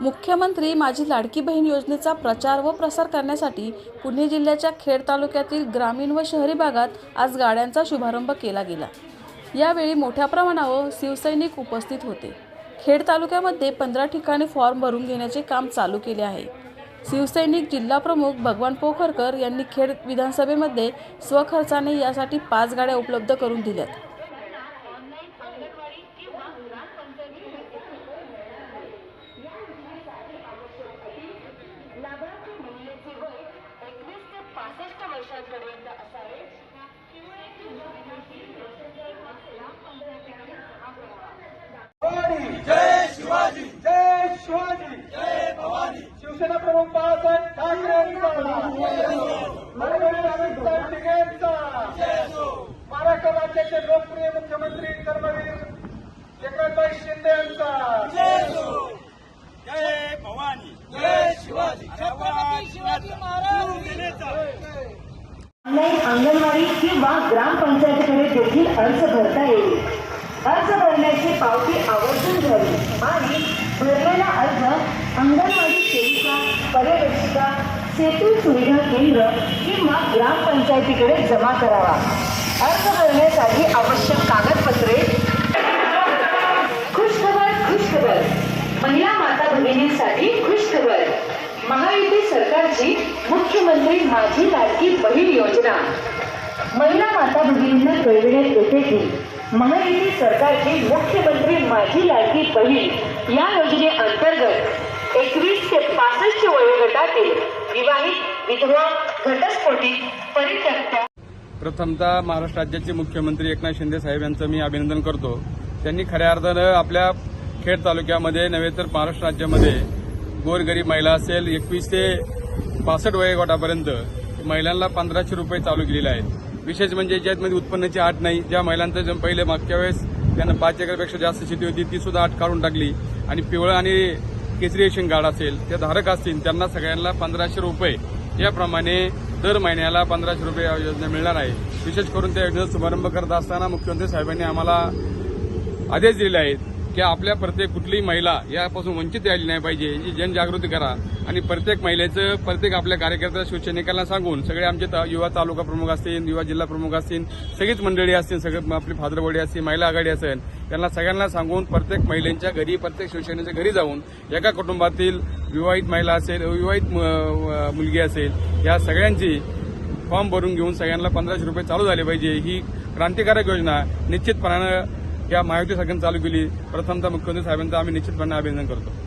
मुख्यमंत्री माझी लाडकी बहीण योजनेचा प्रचार व प्रसार करण्यासाठी पुणे जिल्ह्याच्या खेड तालुक्यातील ग्रामीण व शहरी भागात आज गाड्यांचा शुभारंभ केला गेला. यावेळी मोठ्या प्रमाणावर शिवसैनिक उपस्थित होते. खेड तालुक्यामध्ये पंधरा ठिकाणी फॉर्म भरून घेण्याचे काम चालू केले आहे. शिवसैनिक जिल्हाप्रमुख भगवान पोखरकर यांनी खेड विधानसभेमध्ये स्वखर्चाने यासाठी पाच गाड्या उपलब्ध करून दिल्यात. लाभार्थी महिलेचे वय एकवीस ते पासष्ट वर्षांपर्यंत असावे. जय शिवाजी जय शिवाजी जय भवानी शिवसेना प्रमुख बाळासाहेब ठाकरेंचा मनोहर टिकेंचा महाराष्ट्र राज्याचे लोकप्रिय मुख्यमंत्री कर्मवीर एकनाथभाई शिंदे यांचा जय भवानी जय शिवाजी छत्रपती शिवाजी महाराज ऑनलाईन अंगणवाडी किंवा ग्रामपंचायतीकडे देखील अर्ज भरता येईल. अर्ज भरण्याची पावती आवर्जून घ्यावी आणि भरलेला अर्ज अंगणवाडी सेविका पर्यवेक्षिका सेतू सुविधा केंद्र किंवा ग्रामपंचायतीकडे जमा करावा. अर्ज भरण्या महायुती सरकारची मुख्यमंत्री माझी लाडकी बहीण योजना. महिला माता भगिनींना कळविण्यात येते की महायुती सरकारची मुख्यमंत्री माझी लाडकी बहीण या योजनेअंतर्गत एकवीस ते पासष्ट वयोगटातील विवाहित विधवा घटस्फोटी परित्यक्त्या प्रथमतः महाराष्ट्र राज्याचे मुख्यमंत्री एकनाथ शिंदे साहेब यांचं मी अभिनंदन करतो. त्यांनी खऱ्या अर्थानं आपल्या खेड तालुक्यामध्ये नव्हे तर महाराष्ट्र राज्यामध्ये गोरगरीब महिला असेल एकवीस ते पासष्ट वयोगटापर्यंत महिलांना पंधराशे रुपये चालू केलेले आहेत. विशेष म्हणजे ज्यामध्ये उत्पन्नाची आट नाही ज्या महिलांचं पहिले मागच्या वेळेस त्यांना पाच एकरपेक्षा जास्त शेती होती ती सुद्धा आठ काढून टाकली. आणि पिवळं आणि केसरी रेशन कार्ड असेल ते धारक असतील त्यांना सगळ्यांना पंधराशे रुपये. याप्रमाणे दर महिन्याला पंधराशे रुपये योजना मिळणार आहे. विशेष करून त्या योजनेचा शुभारंभ करत असताना मुख्यमंत्री साहेबांनी आम्हाला आदेश दिले आहेत. की आपल्या प्रत्येक कुठलीही महिला यापासून वंचित राहिली नाही पाहिजे याची जनजागृती करा. आणि प्रत्येक महिलेचं प्रत्येक आपल्या कार्यकर्त्या शिवसैनिकांना सांगून सगळे आमचे युवा तालुका प्रमुख असतील युवा जिल्हा प्रमुख असतील सगळीच मंडळी असतील सगळं आपली फादरवडी असतील महिला आघाडी असेल त्यांना सगळ्यांना सांगून प्रत्येक महिलेच्या घरी प्रत्येक शिवसेनेच्या घरी जाऊन एका कुटुंबातील विवाहित महिला असेल विवाहित मुलगी असेल या सगळ्यांची फॉर्म भरून घेऊन सगळ्यांना पंधराशे रुपये चालू झाले पाहिजे. ही क्रांतिकारक योजना निश्चितपणानं या महायुती सरकारनं चालू केली. प्रथमतः मुख्यमंत्री साहेबांचं आम्ही निश्चितपणे अभिनंदन करतो.